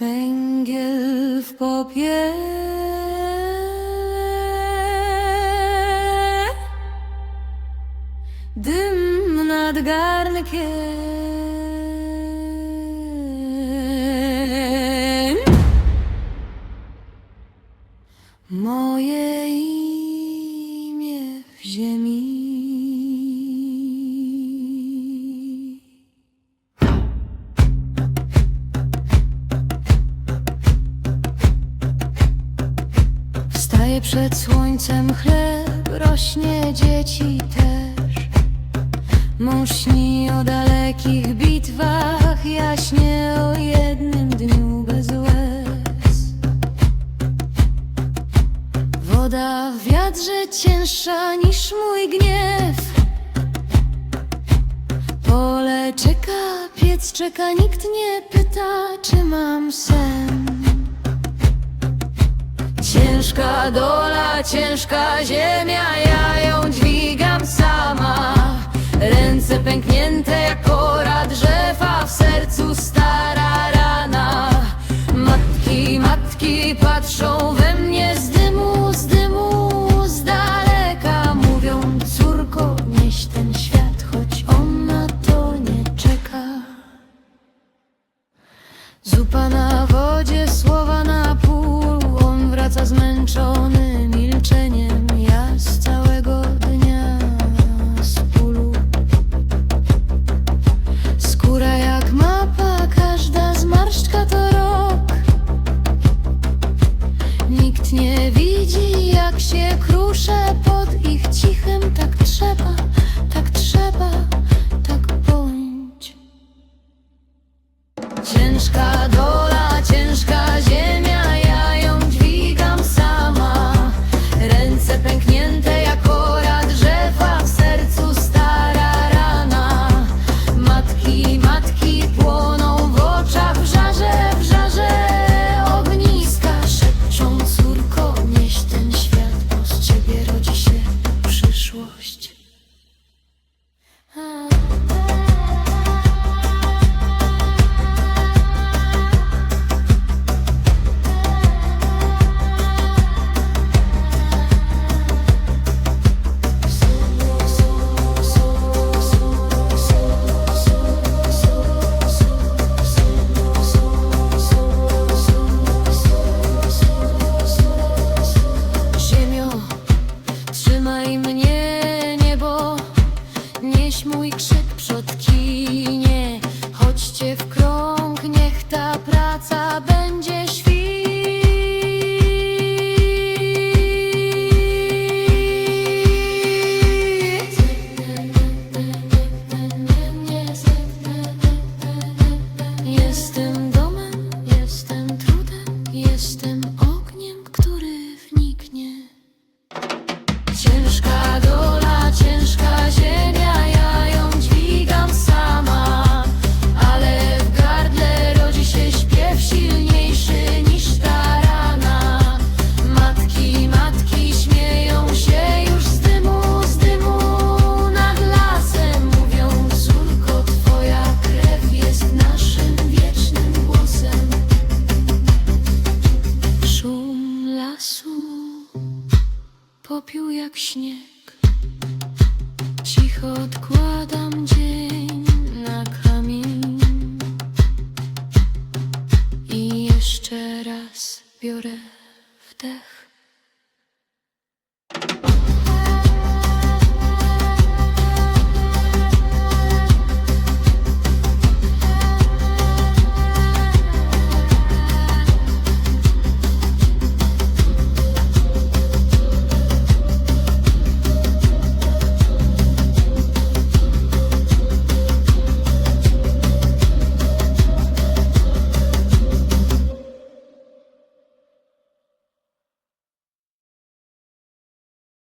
Węgiel w popie Dym nad garnkiem moje imię w ziemi. Wstaje przed słońcem chleb, rośnie dzieci też. Mąż śni o dalekich bitwach, jaśnie o jednym dniu bez łez. Woda w wiadrze cięższa niż mój gniew. Pole czeka, piec czeka, nikt nie pyta, czy mam sen. Ciężka dola, ciężka ziemia, ja ją dźwigam sama. Ręce pęknięte jak kora 手 popiół jak śnieg. Cicho odkładam dzień na kamień i jeszcze raz biorę wdech.